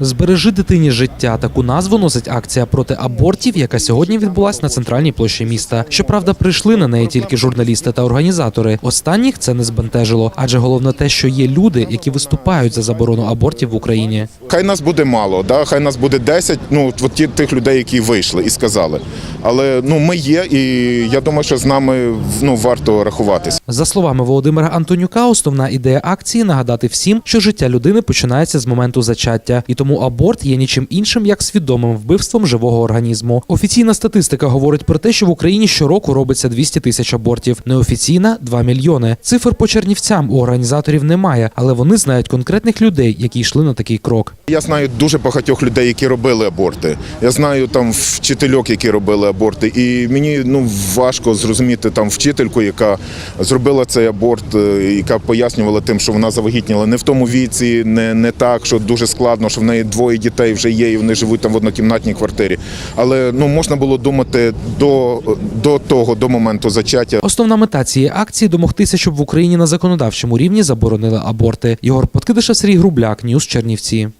Збережи дитині життя. Таку назву носить акція проти абортів, яка сьогодні відбулась на центральній площі міста. Щоправда, прийшли на неї тільки журналісти та організатори. Останніх це не збентежило, адже головне те, що є люди, які виступають за заборону абортів в Україні. Хай нас буде мало, да? хай нас буде 10, ну от тих людей, які вийшли і сказали. Але ну ми є, і я думаю, що з нами ну варто рахуватись. За словами Володимира Антонюка, основна ідея акції нагадати всім, що життя людини починається з моменту зачаття, і тому аборт є нічим іншим як свідомим вбивством живого організму. Офіційна статистика говорить про те, що в Україні щороку робиться 200 тисяч абортів. Неофіційна 2 мільйони. Цифр по чернівцям у організаторів немає, але вони знають конкретних людей, які йшли на такий крок. Я знаю дуже багатьох людей, які робили аборти. Я знаю там вчительок, які робили аборти. І мені ну важко зрозуміти там вчительку, яка зробила цей аборт, е, яка пояснювала тим, що вона завагітніла не в тому віці, не, не так, що дуже складно, що в неї двоє дітей вже є, і вони живуть там в однокімнатній квартирі. Але ну можна було думати до, до того, до моменту зачаття. Основна мета цієї акції домогтися, щоб в Україні на законодавчому рівні заборонили аборти. Єгор Подкидиша, Сергій Грубляк, Ньюс Чернівці.